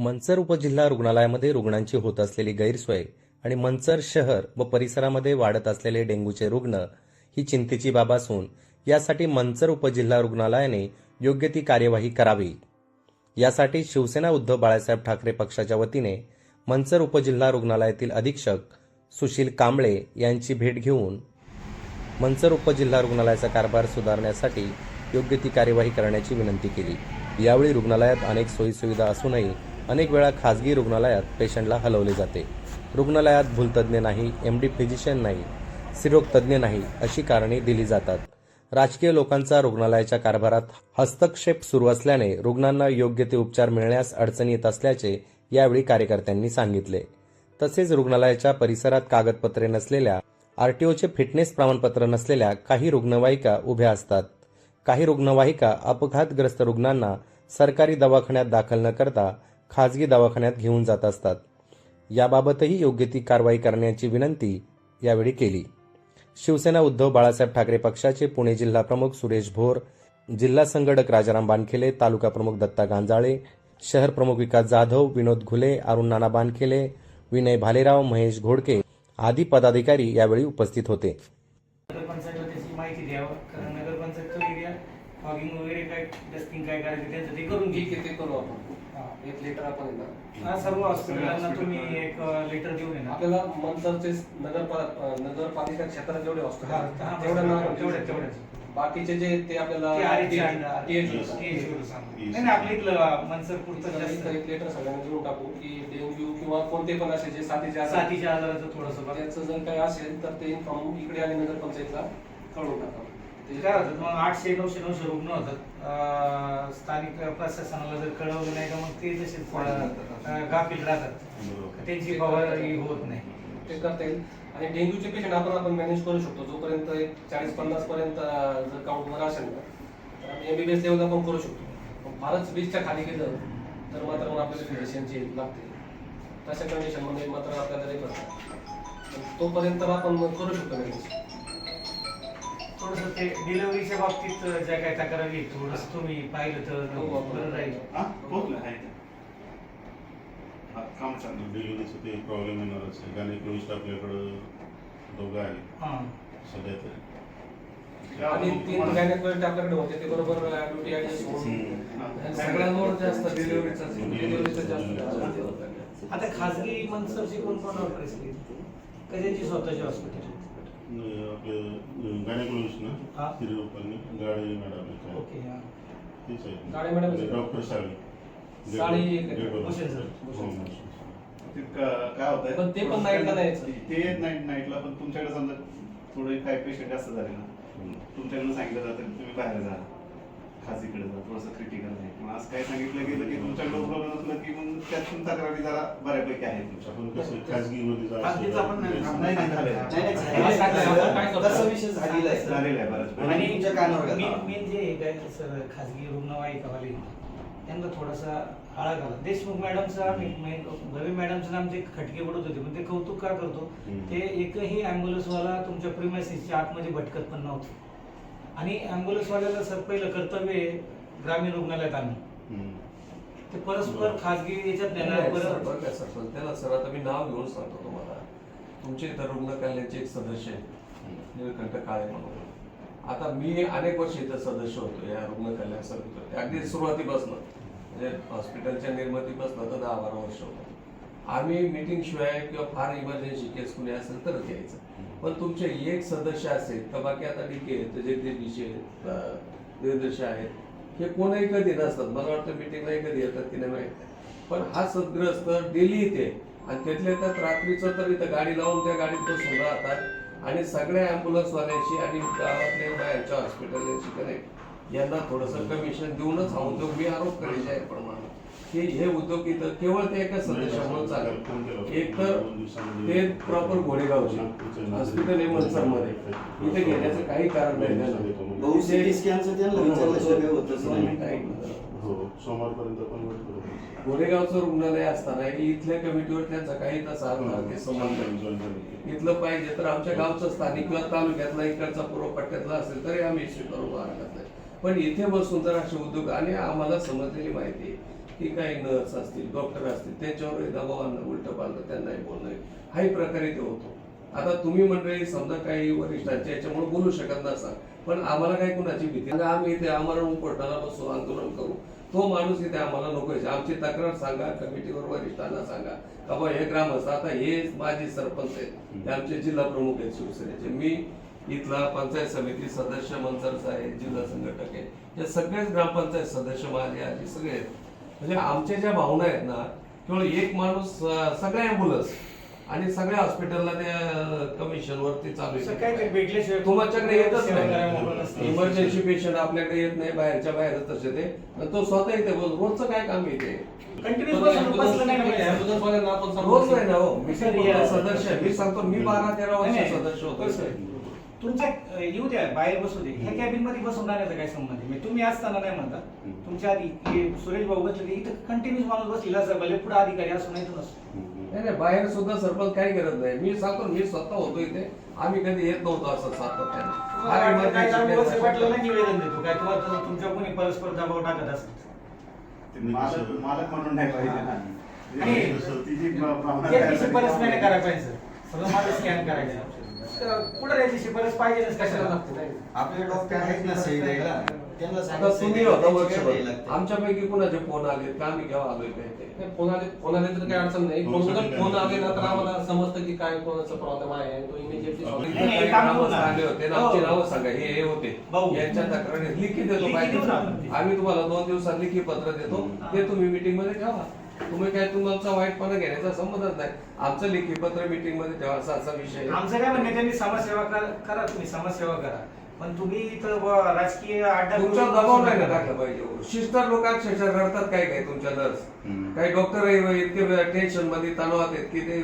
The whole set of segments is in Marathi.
मंचर उपजिल्हा रुग्णालयामध्ये रुग्णांची होत असलेली गैरसोय आणि मंचर शहर व परिसरामध्ये वाढत असलेले डेंग्यूचे रुग्ण ही चिंतेची बाब असून यासाठी मंचर उपजिल्हा रुग्णालयाने योग्य ती कार्यवाही करावी. यासाठी शिवसेना उद्धव बाळासाहेब ठाकरे पक्षाच्या वतीने मंचर उपजिल्हा रुग्णालयातील अधीक्षक सुशील कांबळे यांची भेट घेऊन मंचर उपजिल्हा रुग्णालयाचा कारभार सुधारण्यासाठी योग्य ती कार्यवाही करण्याची विनंती केली. यावेळी रुग्णालयात अनेक सोयीसुविधा असूनही अनेक वेळा खाजगी रुग्णालयात पेशंटला हलवले जाते. रुग्णालयात भूलतज्ज्ञ नाही एम डी फिजिशियन नाही स्त्रीरोगतज्ज्ञ नाही अशी कारणे दिली जातात. राजकीय लोकांचा रुग्णालयाच्या कारभारात हस्तक्षेप सुरू असल्याने रुग्णांना योग्य ते उपचार मिळण्यास अडचणी येत असल्याचे यावेळी कार्यकर्त्यांनी सांगितले. तसेच रुग्णालयाच्या परिसरात कागदपत्रे नसलेल्या आरटीओचे फिटनेस प्रमाणपत्र नसलेल्या काही रुग्णवाहिका उभ्या असतात. काही रुग्णवाहिका अपघातग्रस्त रुग्णांना सरकारी दवाखान्यात दाखल न करता खाजगी दवाखान्यात घेऊन जात असतात. याबाबतही योग्य ती कारवाई करण्याची विनंती यावेळी केली. शिवसेना उद्धव बाळासाहेब ठाकरे पक्षाचे पुणे जिल्हा प्रमुख सुरेश भोर जिल्हा संघटक राजाराम बानखेले तालुका प्रमुख दत्ता गांजाळे शहर प्रमुख विकास जाधव विनोद घुले अरुण नाना बानखेले विनय भालेराव महेश घोडके आदी पदाधिकारी यावेळी उपस्थित होते नगरपंचायतला त्याची माहिती द्यावं कारण नगरपंचायत एरिया फॉगिंग वगैरे काय डस्टिंग काय करायचं त्यांचं ते करून घे ठीक आहे ते करू आपण हा. एक लेटर आपण आहे ना हा सर्व हॉस्पिटलांना तुम्ही एक लेटर देऊन येणार आपल्याला मंतरचे नगरपा नगरपालिका क्षेत्रात जेवढे हॉस्पिटल हा, आहेत. बाकीचे जे ते आपल्याला ते. TH. नाही नाही इथलं मनसर पुढचं जास्त इथं एक लेटर सगळ्यांना देऊन टाकू की डेंग्यू किंवा कोणते पण असे जे साथीचे आजार साथीच्या आजाराचं थोडंसं बघा त्याचं जर काही असेल तर ते इन्फॉर्म इकडे आणि नगरपंचायतला कळवून टाका काय होतं मग आठशे नऊशे नऊशे रुग्ण होतात. स्थानिक प्रशासनाला जर कळवलं नाही तर मग ते अं, गाफील राहतात. त्यांची फवारणी होत नाही. ते करता येईल. आणि डेंग्यूचे पेशंट आपण आपण मॅनेज करू शकतो. जोपर्यंत एक चाळीस पन्नास पर्यंत जर काउंटवर असेल ना तर आपण एमबीबीएस लेवलला पण करू शकतो. पण फारच वीसच्या खाली गेलं तर मात्र मग आपल्याला फिजिशियनची लागते. तशा कंडिशनमध्ये मात्र आपल्याला रेफर तोपर्यंत आपण करू शकतो मॅनेज थोडस ते डिलिव्हरीच्या बाबतीत ज्या काही तक्रारी आहेत, थोडस तुम्ही पाहिलं तर हो, आपण- बरं राहील. हा आहे. हा, काम चाललं डिलिव्हरीचं ते प्रॉब्लेम येणारच आहे कारण एक आपल्याकडं दोघं आहेत. हा. सध्या तरी. आणि तीन गायनेकोलॉजिस्ट आपल्याकडे होते. ते बरोबर ड्युटी सगळ्यांवर जास्त डिलिव्हरीचा डिलिव्हरीचा जास्त आता खाजगी मनसरची कोण कोण परिस्थिती कशाची स्वतःची हॉस्पिटल आपले गायनेकोलॉजिस्ट हा. ना तिरुपती गाडी मॅडम ओके हा तीच आहे गाडी मॅडम आणि डॉक्टर साळी साळी एक गेट- आहे. गेटवर. भूषण सर. हो, भूषण. ते क- काय होतंय पण ते पण नाईटला नाही यायचं. ते नाईट नाईटला पण तुमच्याकडे समजा थोडे काय पेशंट जास्त झाले ना हम्म. तुमच्याकडे सांगितलं जातं की तुम्ही बाहेर जा खासीकडे जा थोडंसं क्रिटिकल आहे मग आज काय सांगितलं गेलं की तुमच्याकडे उपलब्ध नसलं की मग त्यातून तक्रारी जरा बऱ्यापैकी आहेत तुमच्या आपण कसं खाजगीमध्ये जायचं. खाजगीचं आपण नाही- नाही, नाही, झालेलं आहे. नाही, नाही, सांगा, आपण काय करतो? तसा विषय झालेला आहे झालेलं आहे बऱ्याच वेळा. आणि तुमच्या कानावर घाला. मेन मेन जे आहे काय सर खाजगी रुग्णवाहिकावाले त्यांना थोडासा आळा घाला देशमुख मॅडमचं भवी मॅडमचं नाम ते खटके पडत होते पण ते कौतुक का करतो हम्म. ते एकही ॲम्ब्युलन्सवाला तुमच्या प्रिमायसिसच्या आतमध्ये भटकत पण नव्हतं आणि ॲम्ब्युलन्सवाल्याला सर पहिलं कर्तव्य आहे ग्रामीण रुग्णालयात आणणं. ते परस्पर खाजगी याच्यात नाही, नाही, सर, परत बरं का सर, पण त्याला सर आता मी नाव घेऊन सांगतो तुम्हाला. तुमचे इथं रुग्ण कल्याणचे एक सदस्य निळकंठ काळे म्हणून. आता मी अनेक वर्ष इथं सदस्य होतो या रुग्ण कल्याण समितीवर अगदी सुरुवातीपासून. म्हणजे हॉस्पिटलच्या निर्मितीपासून तर दहा बारा वर्ष होतो. आम्ही मीटिंग शिवाय किंवा फार इमर्जन्सी केस कुणी असेल तरच घ्यायचं पण तुमचे एक सदस्य असेल तर बाकी आता डीके आहेत जगदीश विषय देवेंद्र आहेत हे कोणही कधी नसतात. मला वाटतं मिटिंगलाही कधी येतात की नाही माहीत. पण हा सदग्रस्त डेली येते आणि त्यातल्या त्यात रात्रीचं तर इथं गाडी लावून त्या गाडीत बसून राहतात. आणि सगळ्या ॲम्ब्युलन्सवाल्याशी आणि गावातल्या बाहेरच्या हॉस्पिटलशी कनेक्ट यांना थोडंसं कमिशन देऊनच हा उद्योग मी आरोप करेल प्रमाणात की हे उद्योग इथं केवळ ते एका सदस्यामुळे चालेल. एक तर ते प्रॉपर घोडेगावचे हॉस्पिटल आहे मनसरमध्ये. इथे घेण्याचं काही कारण नाही. त्यांना. स्कॅनचं त्यांना विचारल्याशिवाय होतच. हो. सोमवारपर्यंत पण वेट करू. गोरेगावचं रुग्णालय असताना इथल्या कमिटीवर त्यांचा काही तसा. इथलं पाहिजे तर आमच्या गावचं स्थानिक किंवा तालुक्यातला इकडचा पूर्व पट्ट्यातला असेल तरी आम्ही स्वीकारू. हरकत नाही पण इथे बसून जर असे उद्योग आणि आम्हाला समजलेली माहिती आहे की काही नर्स असतील डॉक्टर असतील त्यांच्यावर दबाव आणणं उलट पालतं त्यांनाही बोलणं हाही प्रकारे ते होतो. आता तुम्ही मंडळी समजा काही वरिष्ठांच्या याच्यामुळे बोलू शकत नसाल पण आम्हाला काही कुणाची भीती नाही. आम्ही इथे आम्हाला उपोषणाला बसू आंदोलन करू. तो माणूस इथे आम्हाला नकोय आमची तक्रार सांगा कमिटीवर वरिष्ठांना सांगा. का बा हे ग्रामस्थ आता हे माझे सरपंच आहेत. आमचे जिल्हा प्रमुख आहेत शिवसेनेचे. मी इथला पंचायत समिती सदस्य मंचरचा आहे जिल्हा संघटक आहे. हे सगळेच ग्रामपंचायत सदस्य माझे आजी सगळे आहेत. म्हणजे आमच्या ज्या भावना आहेत ना केवळ एक माणूस सगळ्या अँब्युलन्स आणि सगळ्या हॉस्पिटलला त्या कमिशन वरती चालू आहे. तुमच्याकडे येतच नाही. इमर्जन्सी पेशंट आपल्याकडे येत नाही बाहेरच्या बाहेरच तसे ते. तो स्वतः येते बोल रोजचं काय काम येते रोज नाही ना हो. मी सदस्य. मी सांगतो मी बारा तेरा वर्ष. सदस्य होतो. तुमच्या येऊ द्या बाहेर बसू दे ह्या कॅबिनमध्ये बसून राहण्याचा काय संबंध आहे? म्हणजे तुम्ही असताना नाही म्हणता. तुमच्या आधी हे सुरेश भाऊ बसले इथं कंटिन्यूस माणूस बसलेला असं भले पुढे अधिकारी असं नाही तर नसतो नाही नाही बाहेर सुद्धा सरपंच काही करत नाही. मी सांगतो मी स्वतः होतो इथे. आम्ही कधी येत नव्हतो असं सातत्याने. निवेदन देतो काय? तुम्हाला तुमच्या कोणी परस्पर दबाव टाकत असत मालक मालक म्हणून नाही पाहिजे ना. करायला सगळं माझं स्कॅन करायचं. कुठं याची शिफारस पाहिजेच कशाला लागते? नाही आपले डॉक्टर आहेत ना सही द्यायला. त्यांना आता सांगितलं तुम्ही की होता त्यांची वर्षभर वेळ द्यायला लागते. आमच्यापैकी कुणाचे फोन आले का? आम्ही केव्हा आलोय काय ते? नाही, फोन आले फोन आले तर काही अडचण नाही. फोन जर फोन आले ना तर आम्हाला समजतं की काय कोणाचा प्रॉब्लेम आहे आणि तो इमिजिएटली नाही, नाही, एक काम करू ना. आले होते ना आमची हो. नावं सांगा. हे हे होते. भाऊ. यांच्या तक्रारी लिखित देतो लिखित पाहिजे. देऊ ना आपण. आम्ही तुम्हाला दोन दिवसात लिखित पत्र देतो. ते तुम्ही मीटिंगमध्ये ठेवा. तुम्ही काय तुमचा वाईटपणा घेण्याचा संबंधच नाही आमचं लिखित पत्र मीटिंगमध्ये ठेवा असा असा विषय आहे. आमचं काय म्हणणे त्यांनी समाजसेवा कर- करा तुम्ही समाजसेवा करा पण तुम्ही इथं ब- राजकीय अड्डा तुमचा करून दबाव नाही ना. टाकला पाहिजे शिस्तर लोक अक्षरशः रडतात काय काय तुमच्या नर्स हम्म. काही डॉक्टर इतके टेन्शनमध्ये तणावात आहेत की ते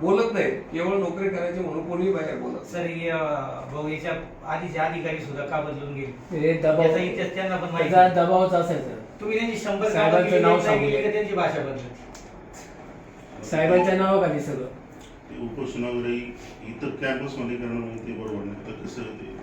बोलत नाही केवळ नोकरी करायची म्हणून कोणी बाहेर बोलत. सर हे, अं, भाऊ याच्या आधीचे अधिकारी सुद्धा का बदलून गेले हे याचा दबाव इतिहास त्यांना पण माहिती त्याचा दबावच असायचा तुम्ही त्यांची शंभर साहेबांचं केली, नाव एकदा सांगू गेली नये. का त्यांची भाषा बदलली. साहेबांच्या नावाखाली सगळं. ते उपोषण वगैरे इतर कॅम्पसमध्ये करणं म्हणजे ते बरोबर नाही. तर कसं ते?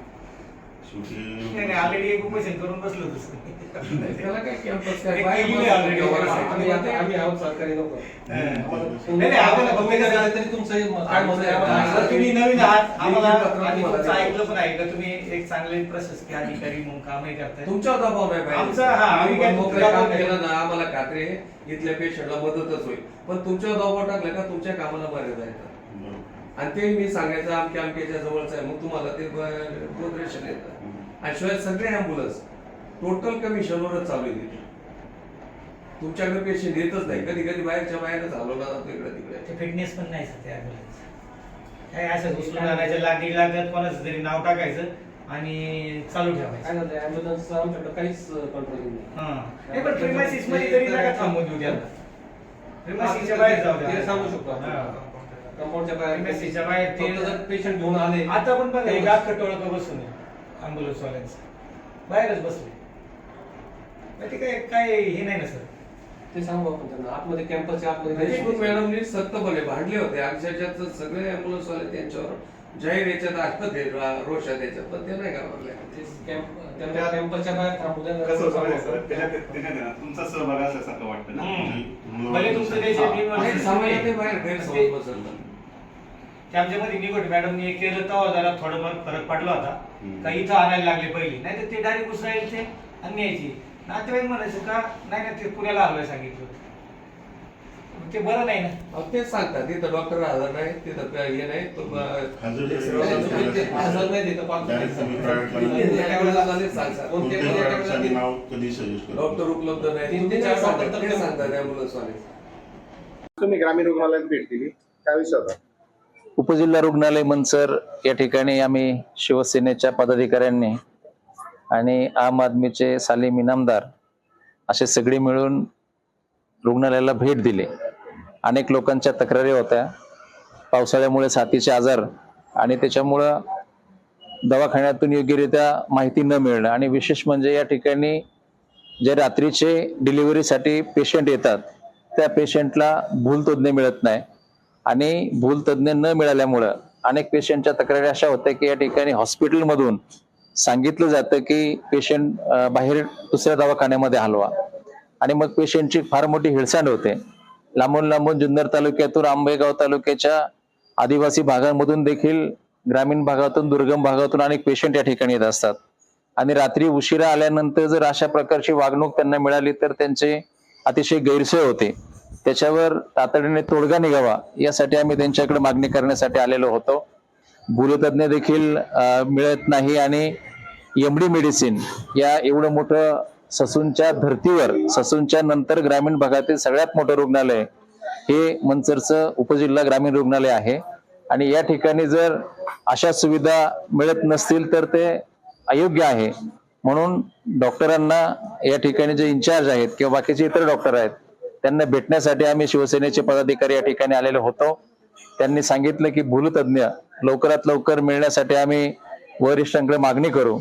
नाही नाही शेवटी ऑलरेडी एक उपोषण करून बसलो होतो त्याला काय कॅम्पस काय? एक बाहेर केली बसायचं already. व्यवहार आम्ही आहे. आम्ही आहोत सरकारी नाही, नाही, आम्हाला फक्त कसं- तरी तुमचं हे काय म्हणणं आहे. आता आम्हाला- तुम्ही नवीन आहात. आम्हाला लेखी पत्र आणि तुम्हाला तुमचं देतो. ऐकलं पण का? तुम्ही एक चांगले प्रशासकीय अधिकारी म्हणून कामही करताय. तुमच्यावर दबाव नाही पाहिजे आमचा, हा, आम्ही काय आम्ही तुमच्या काम दबाव केलं ना आम्हाला खात्री आहे इथल्या पेशंटला मदतच होईल. पण तुमच्यावर दबाव टाकलं का तुमच्या कामाला मर्यादा येतात. आणि ते मी सांगायचं आमच्या आमच्याच्या जवळचं आहे. मग तुम्हाला ते बोधरेशन येतं. हम्म. आणि शिवाय सगळे अँब्युलन्स टोटल कमिशनवरच चालू आहे तिथे तुमच्याकडे पेशंट येतच नाही. कधी कधी बाहेरच्या बाहेरच हलवला जातो इकडे तिकडे. ते फिटनेस पण नाही सर त्या ambulance. काय असं उचलून आणायचं लागत कोणाचं तरी नाव टाकायचं आणि चालू काय ठेवायचं आमच्याकडे काहीच कंट्रोलिंग नाही. हा. पण प्रिमायसिसमध्ये तरी नका थांबू देऊ त्याला प्रिमायसिसच्या बाहेर जाऊ द्या. सांगू शकतो. हा. कंपाऊंडच्या बाहेर. प्रिमायसिसच्या बाहेर ते पेशंट घेऊन आले. आता पण बघा एक. अख्खं टोळकं बसून अँब्युलन्स वाल्यांचं बाहेरच बसले. ते काय काय हे नाही ना सर? ते सांगू आपण त्यांना. आतमध्ये कॅम्पसच्या आतमध्ये देशमुख काही- मॅडमनी सक्तपणे भांडले होते. अक्षरशः सगळे अँब्युलन्स वाले त्यांच्यावर जाहीर याच्यात आठवत रोषात याच्यात. पण ते नाही घाबरले कॅम्पसच्या बाहेर थांबू तुमचा सहभाग असल्यासारखं वाटतं ना? हम्म. भले तुमचं बाहेर गैरसमज पसरला ते आमच्यामध्ये निकोट मॅडमनी केलं तेव्हा जरा थोडंफार फरक पडला होता. का इथं आणायला लागले पहिले? नाही तर ते डायरेक्ट घुसरायला ते आणि न्यायची. नातेवाईक म्हणायचं का नाही ना ते पुण्याला हलवाय सांगितलं. ते बरं नाही ना. अहो, तेच सांगतात. तिथं डॉक्टर हजर नाही तिथं हे नाही तो, अं, हजर ते नाही. सगळं- ते हजर नाही देतं पाच Direct तुम्ही private ला- एका वेळेला झाले सांगतात. कोणते- कोणत्या कोणत्या प्रकारचं ठिकाणी- नाव कधी सजेस्ट करतो डॉक्टर उपलब्ध नाही. तीन ते ते चार सांगतात. डॉक्टर ते सांगतात ॲम्ब्युलन्स वाले. तुम्ही ग्रामीण रुग्णालयात भेट दिली. काय विषय होता उपजिल्हा रुग्णालय मंचर या ठिकाणी आम्ही शिवसेनेच्या पदाधिकाऱ्यांनी आणि आम आदमीचे सालीम इनामदार असे सगळे मिळून रुग्णालयाला भेट दिली. अनेक लोकांच्या तक्रारी होत्या. पावसाळ्यामुळे साथीचे आजार आणि त्याच्यामुळं दवाखान्यातून योग्यरित्या माहिती न मिळणं आणि विशेष म्हणजे या ठिकाणी जे रात्रीचे डिलिव्हरीसाठी पेशंट येतात त्या पेशंटला भूलतज्ञ मिळत नाही. आणि भूलतज्ञ न मिळाल्यामुळं अनेक पेशंटच्या तक्रारी अशा होत्या की या ठिकाणी हॉस्पिटलमधून सांगितलं जातं की पेशंट बाहेर दुसऱ्या दवाखान्यामध्ये हलवा. आणि मग पेशंटची फार मोठी हिळसांड होते. लांबून लांबून जुन्नर तालुक्यातून आंबेगाव तालुक्याच्या आदिवासी भागांमधून देखील ग्रामीण भागातून दुर्गम भागातून अनेक पेशंट या ठिकाणी येत असतात. आणि रात्री उशिरा आल्यानंतर जर अशा प्रकारची वागणूक त्यांना मिळाली तर त्यांचे अतिशय गैरसोय होते. त्याच्यावर तातडीने तोडगा निघावा यासाठी आम्ही त्यांच्याकडे मागणी करण्यासाठी आलेलो होतो. भूलतज्ञ देखील मिळत नाही आणि एमडी मेडिसिन या एवढं मोठं ससूनच्या धर्तीवर ससूनच्या नंतर ग्रामीण भागातील सगळ्यात मोठं रुग्णालय हे मंचरचं उपजिल्हा ग्रामीण रुग्णालय आहे. आणि या ठिकाणी जर अशा सुविधा मिळत नसतील तर ते अयोग्य आहे. म्हणून डॉक्टरांना या ठिकाणी जे इन्चार्ज आहेत किंवा बाकीचे इतर डॉक्टर आहेत त्यांना भेटण्यासाठी आम्ही शिवसेनेचे पदाधिकारी या ठिकाणी आलेलो होतो. त्यांनी सांगितलं की भूलतज्ञ लवकरात लवकर मिळण्यासाठी आम्ही वरिष्ठांकडे मागणी करू.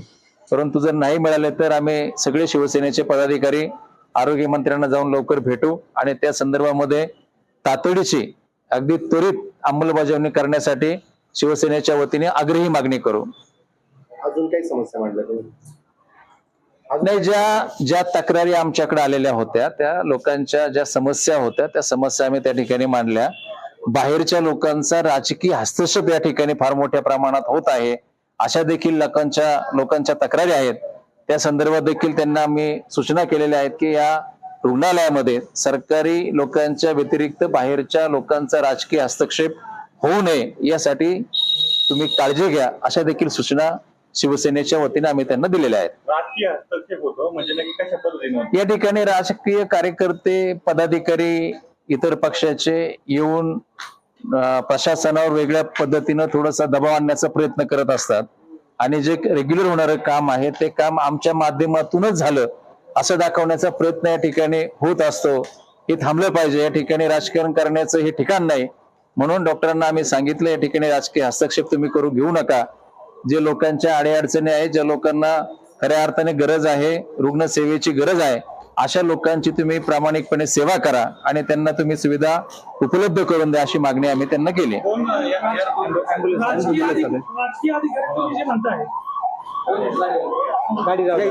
परंतु जर नाही मिळाले तर आम्ही सगळे शिवसेनेचे पदाधिकारी आरोग्य मंत्र्यांना जाऊन लवकर भेटू आणि त्या संदर्भामध्ये तातडीची अगदी त्वरित अंमलबजावणी करण्यासाठी शिवसेनेच्या वतीने आग्रही मागणी करू. अजून काही समस्या मांडल्या तुम्ही? नाही ज्या ज्या तक्रारी आमच्याकडे आलेल्या होत्या त्या लोकांच्या ज्या समस्या होत्या त्या समस्या आम्ही त्या ठिकाणी मांडल्या. बाहेरच्या लोकांचा राजकीय हस्तक्षेप या ठिकाणी फार मोठ्या प्रमाणात होत आहे. अशा देखील लोकांच्या लोकांच्या तक्रारी आहेत. त्या संदर्भात देखील त्यांना आम्ही सूचना केलेल्या आहेत की या रुग्णालयामध्ये सरकारी लोकांच्या व्यतिरिक्त बाहेरच्या लोकांचा राजकीय हस्तक्षेप होऊ नये यासाठी तुम्ही काळजी घ्या अशा देखील सूचना शिवसेनेच्या वतीने आम्ही त्यांना दिलेल्या आहेत. राजकीय हस्तक्षेप होतो म्हणजे नक्की कशा पद्धतीने या ठिकाणी राजकीय कार्यकर्ते पदाधिकारी इतर पक्षाचे येऊन प्रशासनावर वेगळ्या पद्धतीनं थोडासा दबाव आणण्याचा प्रयत्न करत असतात. आणि जे रेग्युलर होणारं काम आहे ते काम आमच्या माध्यमातूनच झालं असं दाखवण्याचा प्रयत्न या ठिकाणी होत असतो. हे थांबलं पाहिजे या ठिकाणी राजकारण करण्याचं हे ठिकाण नाही. म्हणून डॉक्टरांना आम्ही सांगितलं या ठिकाणी राजकीय हस्तक्षेप तुम्ही करू घेऊ नका. जे लोकांच्या अडीअडचणी आहेत ज्या लोकांना खऱ्या अर्थाने गरज आहे रुग्णसेवेची गरज आहे अशा लोकांची तुम्ही प्रामाणिकपणे सेवा करा आणि त्यांना तुम्ही सुविधा उपलब्ध करून द्या अशी मागणी आम्ही त्यांना केली गाडी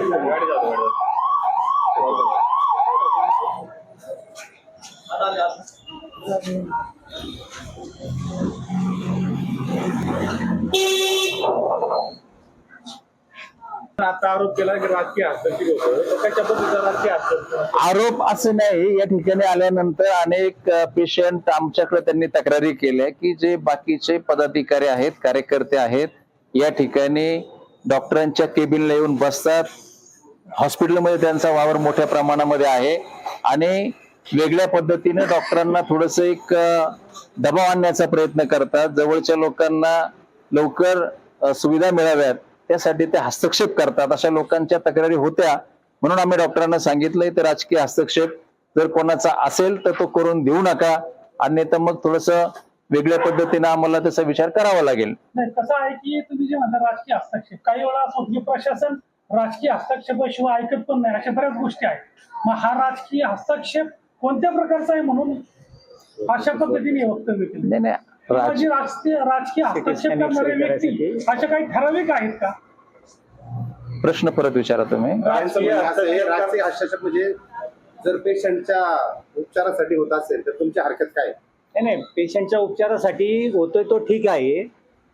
आता आरोप केला की राजकीय हस्तक्षेप होतो कशा पद्धतीचा राजकीय हस्तक्षेप आरोप असं नाही या ठिकाणी आल्यानंतर अनेक पेशंट आमच्याकडे त्यांनी तक्रारी केल्या की जे बाकीचे पदाधिकारी आहेत कार्यकर्ते आहेत या ठिकाणी डॉक्टरांच्या केबिनला येऊन बसतात. हॉस्पिटलमध्ये त्यांचा वावर मोठ्या प्रमाणामध्ये आहे आणि वेगळ्या पद्धतीने डॉक्टरांना थोडस एक दबाव आणण्याचा प्रयत्न करतात. जवळच्या लोकांना लवकर सुविधा मिळाव्यात त्यासाठी ते हस्तक्षेप करतात. अशा लोकांच्या तक्रारी होत्या. म्हणून आम्ही डॉक्टरांना सांगितलंय तर राजकीय हस्तक्षेप जर कोणाचा असेल तर तो करून देऊ नका. अन्यथा मग थोडस वेगळ्या पद्धतीने आम्हाला त्याचा विचार करावा लागेल. नाही कसं आहे की तुम्ही जे म्हणता राजकीय हस्तक्षेप काही वेळा असं होतं की प्रशासन राजकीय हस्तक्षेपाशिवाय ऐकत पण नाही. अशा बऱ्याच गोष्टी आहेत. मग हा राजकीय हस्तक्षेप कोणत्या प्रकारचा आहे म्हणून अशा पद्धतीने वक्तव्य केलं? नाही. राज- राजकीय राजकीय हस्तक्षेप करणारे व्यक्ती अशा काही ठराविक आहेत का? प्रश्न परत विचारा तुम्ही. राजकीय हस्तक्षेप राजकीय हस्तक्षेप म्हणजे जर पेशंटच्या उपचारासाठी होत असेल तर तुमची हरकत काय? आहे? नाही नाही पेशंटच्या उपचारासाठी होतोय तो ठीक आहे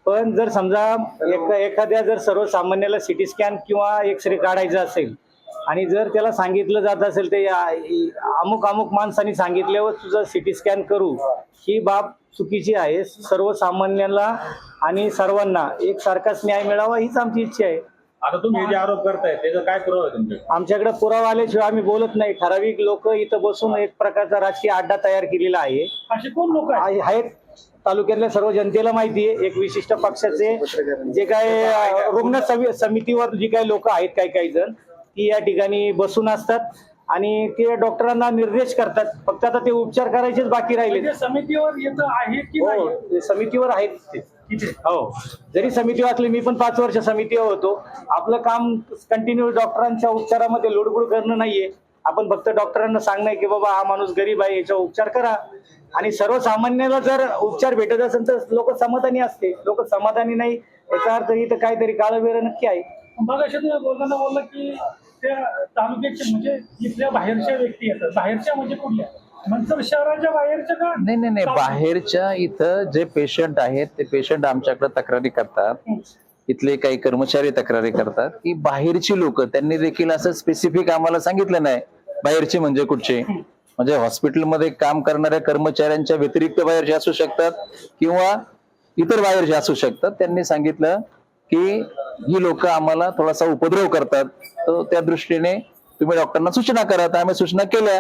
पण जर समजा एक एखाद्या जर सर्वसामान्याला सिटी स्कॅन किंवा एक्स रे काढायचा असेल आणि जर त्याला सांगितलं जात असेल ते या- इ- अमुक अमुक माणसाने सांगितल्यावर तुझं सिटी स्कॅन करू ही बाब चुकीची आहे. सर्वसामान्याला आणि सर्वांना एक सारखाच न्याय मिळावा हीच आमची इच्छा आहे. आता तुम्ही जे आरोप करताय त्याचा काय पुरावा आहे तुमच्याकडे? आमच्याकडे पुरावा आल्याशिवाय आम्ही बोलत नाही. ठराविक लोक इथं बसून एक प्रकारचा राजकीय अड्डा तयार केलेला आहे. असे कोण लोक आहेत? आहे- आहेत तालुक्यातल्या सर्व जनतेला माहिती आहे. एक विशिष्ट पक्षाचे जे काय अं, रुग्ण सवि- समितीवर जी काही लोक आहेत काही काही जण ती या ठिकाणी बसून असतात. आणि ते डॉक्टरांना निर्देश करतात. फक्त आता ते उपचार करायचेच बाकी राहिले. म्हणजे समितीवर येतं आहे की हो समितीवर आहेत ते. हो. जरी समिती वाचली मी पण पाच वर्ष समितीवर होतो. आपलं काम कंटिन्यू डॉक्टरांच्या उपचारामध्ये लोडगुड करणं नाहीये. आपण फक्त डॉक्टरांना सांगणं की बाबा हा माणूस गरीब आहे याचा उपचार करा. आणि सर्वसामान्याला जर उपचार भेटत असेल तर लोक समाधानी असते. लोक समाधानी नाही. याचा अर्थ इथं काहीतरी काळं वेळ नक्की आहे. मग अशा तुम्ही बोलताना बोलला की त्या तालुक्याचे म्हणजे इथल्या बाहेरच्या व्यक्ती येतात. बाहेरच्या म्हणजे कुठल्या? मंचर शहराच्या बाहेरच्या का? नाही नाही नाही. बाहेरच्या इथं जे पेशंट आहेत ते पेशंट आमच्याकडे तक्रारी करतात. इथले काही कर्मचारी तक्रारी करतात. की बाहेरची लोक त्यांनी देखील असं स्पेसिफिक आम्हाला सांगितलं नाही. बाहेरची म्हणजे कुठचे? म्हणजे हॉस्पिटलमध्ये काम करणाऱ्या कर्मचाऱ्यांच्या व्यतिरिक्त बाहेरचे असू शकतात किंवा इतर बाहेरचे असू शकतात. त्यांनी सांगितलं की ही लोक आम्हाला थोडासा उपद्रव करतात. तर त्या दृष्टीने तुम्ही डॉक्टरांना सूचना करा. तर आम्ही सूचना केल्या.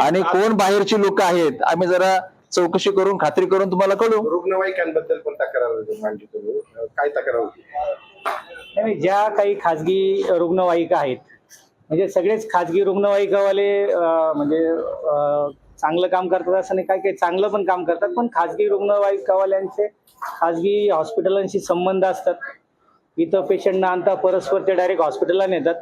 आणि कोण बाहेरची लोक आहेत आम्ही जरा चौकशी करून खात्री करून तुम्हाला कळू. रुग्णवाहिकांबद्दल पण तक्रार काय तक्रार होती? नाही ज्या काही खाजगी रुग्णवाहिका आहेत म्हणजे सगळेच खाजगी रुग्णवाहिकावाले म्हणजे चांगलं काम करतात असं नाही. काही काही चांगलं पण काम करतात. पण खाजगी रुग्णवाहिकावाल्यांचे खाजगी हॉस्पिटलांशी संबंध असतात. इथं पेशंटना आणता परस्पर ते डायरेक्ट हॉस्पिटलला नेतात.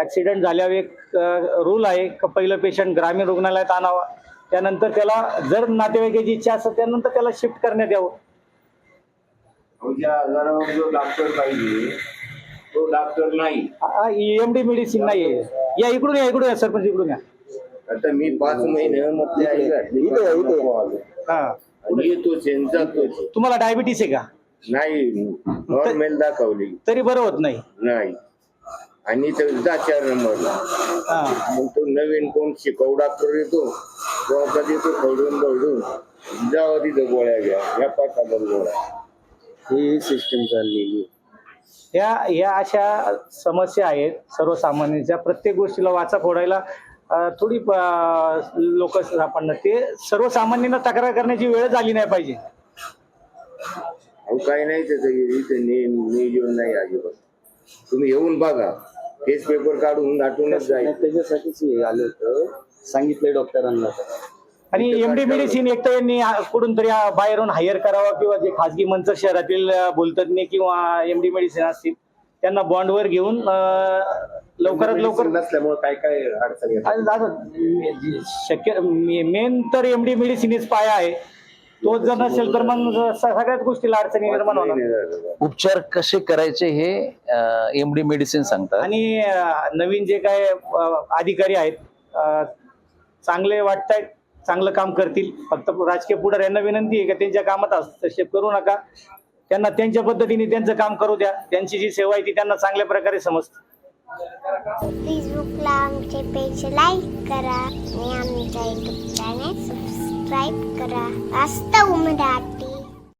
ऍक्सिडेंट झाल्यावर एक रूल आहे का पहिलं पेशंट ग्रामीण रुग्णालयात आणावा. त्यानंतर त्याला जर नातेवाईकाची इच्छा असेल त्यानंतर त्याला शिफ्ट करण्यात यावं. ज्या आजारावर जो डॉक्टर पाहिजे तो डॉक्टर नाही. ईएमडी मेडिसिन नाही या इकडून या इकडून या सरपंच इकडून या. आता मी पाच महिने मग हा. येतो जातो तुम्हाला डायबिटीस आहे का? नाही. नॉर्मल दाखवली. तरी बरं होत नाही. नाही. आणि जा चार नंबरला हा. मग तो नवीन कोण शिकव डॉक्टर येतो. तो कधी तो खवडून बळडून जावं तिथं गोळ्या घ्या. ह्या पाच हजार गोळ्या. ही सिस्टम चाललेली या या अशा समस्या आहेत सर्वसामान्यांच्या. प्रत्येक गोष्टीला वाचा फोडायला थोडी लोक आपण. ते सर्वसामान्यांना तक्रार करण्याची वेळ झाली नाही पाहिजे. अहो काही नाही त्याचं. नियोजन नाही अजिबात. तुम्ही येऊन बघा. केस पेपर काढून दाटूनच जाईल. त्याच्यासाठीच आलं होतं. सांगितलंय डॉक्टरांना आणि एमडी मेडिसिन एक तर यांनी कुठून तरी बाहेरून हायर करावा किंवा जे खाजगी मंचर शहरातील बोलतज्ञ किंवा एमडी मेडिसिन असतील त्यांना बॉन्डवर घेऊन लवकरात लवकर नसल्यामुळे काय काय अडचणी शक्य मेन तर एमडी मेडिसिनच पाया आहे. तो जर नसेल तर मग सगळ्याच गोष्टीला अडचणी निर्माण होणार. उपचार कसे करायचे हे एमडी मेडिसिन सांगतात? आणि नवीन जे काय अधिकारी आहेत चांगले वाटतायत चांगलं काम करतील. फक्त राजकीय पुढाऱ्यांना विनंती आहे की त्यांच्या कामात हस्तक्षेप करू नका. त्यांना त्यांच्या पद्धतीने त्यांचं काम करू द्या. त्यांची जी सेवा आहे ती त्यांना चांगल्या प्रकारे समजते. फेसबुकला आमचे पेज लाईक करा आणि आमच्या युट्यूब चॅनेल सबस्क्राईब करा. असतं उमराठी.